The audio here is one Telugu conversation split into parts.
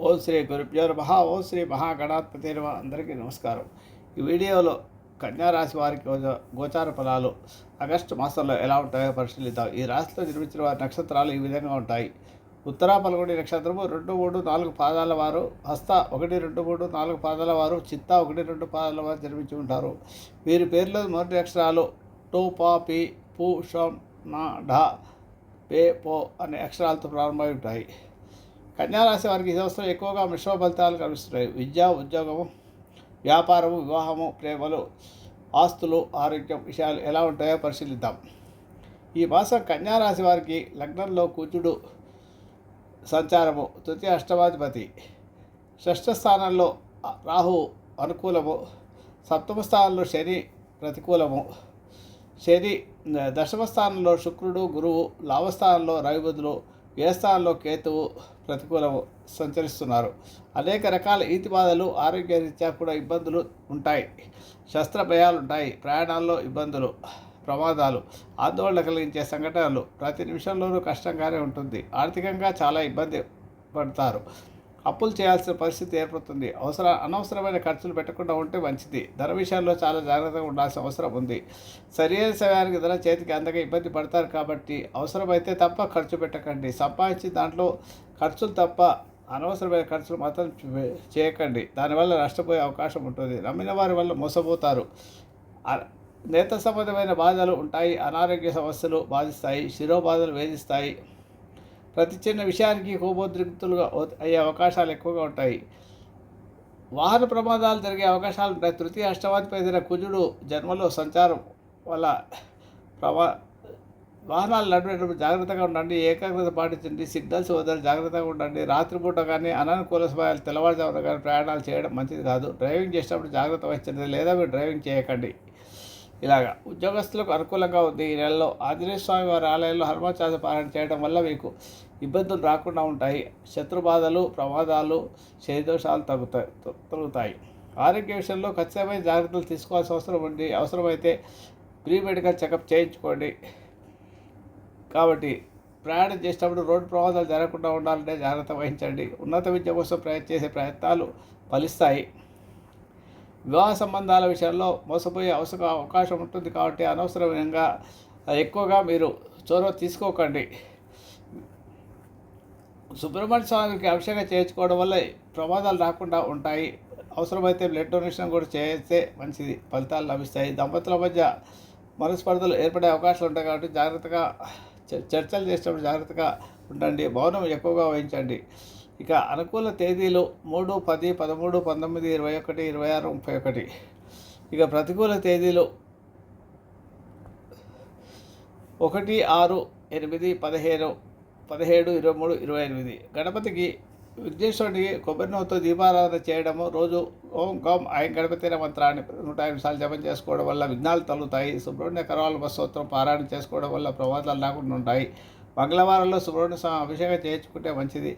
ఓం శ్రీ గురుభ్యో నమ. ఓం శ్రీ మహాగణాధిపతి నమ అందరికీ నమస్కారం. ఈ వీడియోలో కన్యారాశి వారికి గోచార ఫలాలు ఆగస్టు మాసంలో ఎలా ఉంటాయో పరిశీలిద్దాం. ఈ రాశిలో జన్మించిన వారి నక్షత్రాలు ఈ విధంగా ఉంటాయి. ఉత్తరా పల్గొండి నక్షత్రము రెండు మూడు నాలుగు పాదాల వారు హస్త ఒకటి రెండు మూడు నాలుగు పాదాల వారు చిత్త ఒకటి రెండు పాదాల వారు జన్మించి ఉంటారు. వీరి పేర్లో మొదటి అక్షరాలు టూ పా పి పూ షం నా ఢా పే పో అనే అక్షరాలతో ప్రారంభమై ఉంటాయి. కన్యారాశి వారికి ఈ సంవత్సరం ఎక్కువగా మిశ్రమ ఫలితాలు కనిపిస్తున్నాయి. విద్య ఉద్యోగము వ్యాపారము వివాహము ప్రేమలు ఆస్తులు ఆరోగ్యం విషయాలు ఎలా ఉంటాయో పరిశీలిద్దాం. ఈ మాసం కన్యారాశి వారికి లగ్నంలో కూచుడు సంచారము తృతీయ అష్టమాధిపతి. షష్ఠ స్థానంలో రాహు అనుకూలము. సప్తమ స్థానంలో శని ప్రతికూలము. శని దశమ స్థానంలో శుక్రుడు గురువు లాభస్థానంలో రవిబుధులు ఏ స్థానంలో కేతువు ప్రతికూలము సంచరిస్తున్నారు. అనేక రకాల ఈతి బాధలు ఆరోగ్యరీత్యా కూడా ఇబ్బందులు ఉంటాయి. శస్త్ర భయాలు ఉంటాయి ప్రయాణాల్లో ఇబ్బందులు ప్రమాదాలు ఆందోళన కలిగించే సంఘటనలు ప్రతి నిమిషంలోనూ కష్టంగానే ఉంటుంది. ఆర్థికంగా చాలా ఇబ్బంది పడతారు. అప్పులు చేయాల్సిన పరిస్థితి ఏర్పడుతుంది. అవసర అనవసరమైన ఖర్చులు పెట్టకుండా ఉంటే మంచిది. ధర విషయాల్లో చాలా జాగ్రత్తగా ఉండాల్సిన అవసరం ఉంది. సరైన సమయానికి ధర చేతికి అందక ఇబ్బంది పడతారు కాబట్టి అవసరమైతే తప్ప ఖర్చు పెట్టకండి. సంపాదించి దాంట్లో ఖర్చులు తప్ప అనవసరమైన ఖర్చులు మాత్రం చేయకండి. దానివల్ల నష్టపోయే అవకాశం ఉంటుంది. నమ్మిన వారి వల్ల మోసపోతారు. నేత సంబంధమైన బాధలు ఉంటాయి. అనారోగ్య సమస్యలు బాధిస్తాయి. శిరోబాధలు వేధిస్తాయి. ప్రతి చిన్న విషయానికి కోపోద్రిక్తులుగా అయ్యే అవకాశాలు ఎక్కువగా ఉంటాయి. వాహన ప్రమాదాలు జరిగే అవకాశాలు ఉంటాయి. తృతీయ అష్టమాధిపతి కుజుడు జన్మలో సంచారం వల్ల ప్రమా వాహనాలు నడిపేటప్పుడు జాగ్రత్తగా ఉండండి ఏకాగ్రత పాటించండి సిగ్నల్స్ వదలు జాగ్రత్తగా ఉండండి. రాత్రిపూట కానీ అననుకూల సమయాలు తెల్లవారుజామున కానీ ప్రయాణాలు చేయడం మంచిది కాదు. డ్రైవింగ్ చేసేటప్పుడు జాగ్రత్త వహించండి లేదా మీరు డ్రైవింగ్ చేయకండి. ఇలాగా ఉద్యోగస్తులకు అనుకూలంగా ఉంది. ఈ నెలలో ఆంజనేయ స్వామి వారి ఆలయంలో హనుమాచార్య పారాయణ చేయడం వల్ల మీకు ఇబ్బందులు రాకుండా ఉంటాయి. శత్రు బాధలు ప్రమాదాలు శరీదోషాలు తగ్గుతాయి తొలుగుతాయి. ఆరోగ్య విషయంలో ఖచ్చితమైన జాగ్రత్తలు తీసుకోవాల్సిన అవసరం ఉంది. అవసరమైతే ప్రీ మెడికల్ చెకప్ చేయించుకోండి. కాబట్టి ప్రయాణం చేసేటప్పుడు రోడ్డు ప్రమాదాలు జరగకుండా ఉండాలంటే జాగ్రత్త వహించండి. ఉన్నత విద్య కోసం ప్రయత్నం చేసే ప్రయత్నాలు ఫలిస్తాయి. వివాహ సంబంధాల విషయంలో మోసపోయే అవసరం అవకాశం ఉంటుంది కాబట్టి అనవసరంగా ఎక్కువగా మీరు చొరవ తీసుకోకండి. సుబ్రహ్మణ్య స్వామికి అభిషేకం చేయించుకోవడం వల్ల ప్రమాదాలు రాకుండా ఉంటాయి. అవసరమైతే బ్లడ్ డొనేషన్ కూడా చేస్తే మంచిది. ఫలితాలు లభిస్తాయి. దంపతుల మధ్య మనస్పర్ధలు ఏర్పడే అవకాశాలు ఉంటాయి కాబట్టి జాగ్రత్తగా చ- చర్చలు చేసేటప్పుడు జాగ్రత్తగా ఉండండి. మౌనం ఎక్కువగా వహించండి. ఇక అనుకూల తేదీలు మూడు పది పదమూడు పంతొమ్మిది ఇరవై ఒకటి ఇరవై ఆరు ముప్పై ఒకటి. ఇక ప్రతికూల తేదీలు ఒకటి ఆరు ఎనిమిది పదిహేను పదిహేడు ఇరవై మూడు ఇరవై ఎనిమిది. గణపతికి విఘ్నేశ్వరుడికి కొబ్బరి నూనెతో దీపారాధన చేయడము రోజు ఓం గం ఆయన గణపతి మంత్రాన్ని నూట ఎనిమిది సార్లు జపం చేసుకోవడం వల్ల విఘ్నాలు తలుగుతాయి. సుబ్రహ్మణ్య కరవాల స్తోత్రం పారాయణ చేసుకోవడం వల్ల ప్రమాదాలు రాకుండా ఉంటాయి. మంగళవారంలో సుబ్రహ్మణ్య స్వామి అభిషేకం చేయించుకుంటే మంచిది.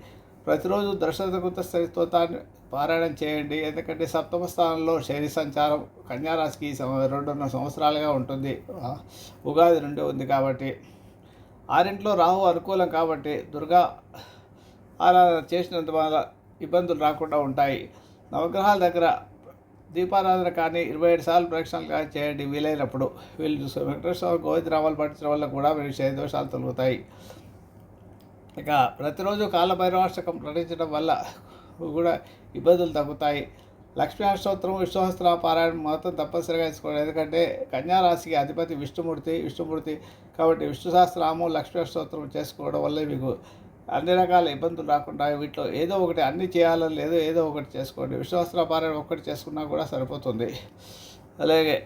ప్రతిరోజు దర్శనకృత స్తోత్రాన్ని పారాయణం చేయండి. ఎందుకంటే సప్తమ స్థానంలో శని సంచారం కన్యారాశికి రెండున్నర సంవత్సరాలుగా ఉంటుంది. ఉగాది నుండి ఉంది కాబట్టి. ఆరింట్లో రాహు అనుకూలం కాబట్టి దుర్గా ఆరాధన చేసినంత వల్ల ఇబ్బందులు రాకుండా ఉంటాయి. నవగ్రహాల దగ్గర దీపారాధన కానీ ఇరవై ఏడు సార్లు ప్రదక్షిణలు కానీ చేయండి వీలైనప్పుడు. వీళ్ళు వెంకటేశ్వర స్వామి గోవిందరామాలు పట్టించడం వల్ల కూడా మీరు శని దోషాలు తొలుగుతాయి. ఇక ప్రతిరోజు కాలభైరవాష్టకం నటించడం వల్ల కూడా ఇబ్బందులు తగ్గుతాయి. లక్ష్మీ అష్టోత్తరం విశ్వహస్త్ర పారాయణం మాత్రం తప్పనిసరిగా వేసుకోవడం ఎందుకంటే కన్యారాశికి అధిపతి విష్ణుమూర్తి విష్ణుమూర్తి కాబట్టి విష్ణు సహస్రనామం లక్ష్మీ అష్టోత్తరం చేసుకోవడం వల్ల మీకు అన్ని రకాల ఇబ్బందులు రాకుండా వీటిలో ఏదో ఒకటి అన్ని చేయాలని లేదు ఏదో ఒకటి చేసుకోండి. విశ్వహస్త్ర పారాయణం ఒక్కటి చేసుకున్నా కూడా సరిపోతుంది. అలాగే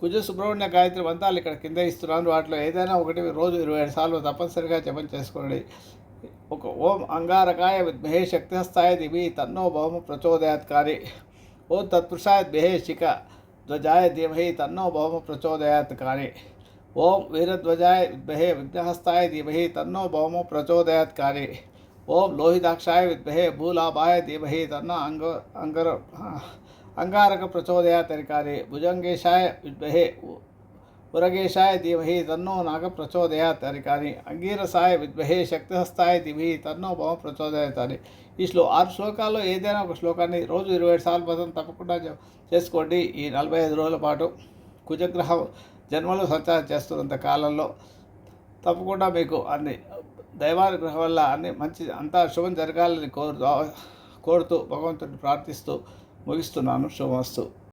కుజ సుబ్రహ్మణ్య గాయత్రి మంత్రాలు ఇక్కడ కింద ఇస్తున్నాను వాటిలో ఏదైనా ఒకటి రోజు ఇరవై ఏడు సార్లు తప్పనిసరిగా జపం చేసుకోండి. ఒక ఓం అంగారకాయ విద్మహే శక్తిహస్తాయ దివి తన్నో భౌమ ప్రచోదయాత్ కారి. ఓం తత్పురుషాయ ద్మహే శిఖ ధ్వజాయ ధీమహి తన్నో భౌమ ప్రచోదయాత్ కాని ఓం వీరధ్వజాయ విద్మహే విఘ్నహస్తాయ ధీమహి తన్నో భౌమ ప్రచోదయాత్ కారి. ఓం లోహితాక్షాయ విద్మహే భూలాభాయ ధీమహి తన్న అంగ అంగర అంగారక ప్రచోదయ కారి భుజంగేశాయ విద్మహే ఉరగేశాయ ధీమహి తన్నో నాగ ప్రచోదయాత్ తరికాని కానీ అంగీరసాయ విద్మహే శక్తిహస్తాయ ధీమహి తన్నో భవ ప్రచోదయాత్ ఈ శ్లో ఆరు శ్లోకాల్లో ఏదైనా ఒక శ్లోకాన్ని రోజు ఇరవై ఐదు సార్లు పదం తప్పకుండా చేసుకోండి. ఈ నలభై ఐదు రోజుల పాటు కుజగ్రహం జన్మలో సంచారం చేస్తున్నంత కాలంలో తప్పకుండా మీకు అన్ని దైవానుగ్రహం వల్ల అన్ని మంచి అంతా శుభం జరగాలని కోరుతూ కోరుతూ భగవంతుడిని ప్రార్థిస్తూ ముగిస్తున్నాను. శుభమస్తు.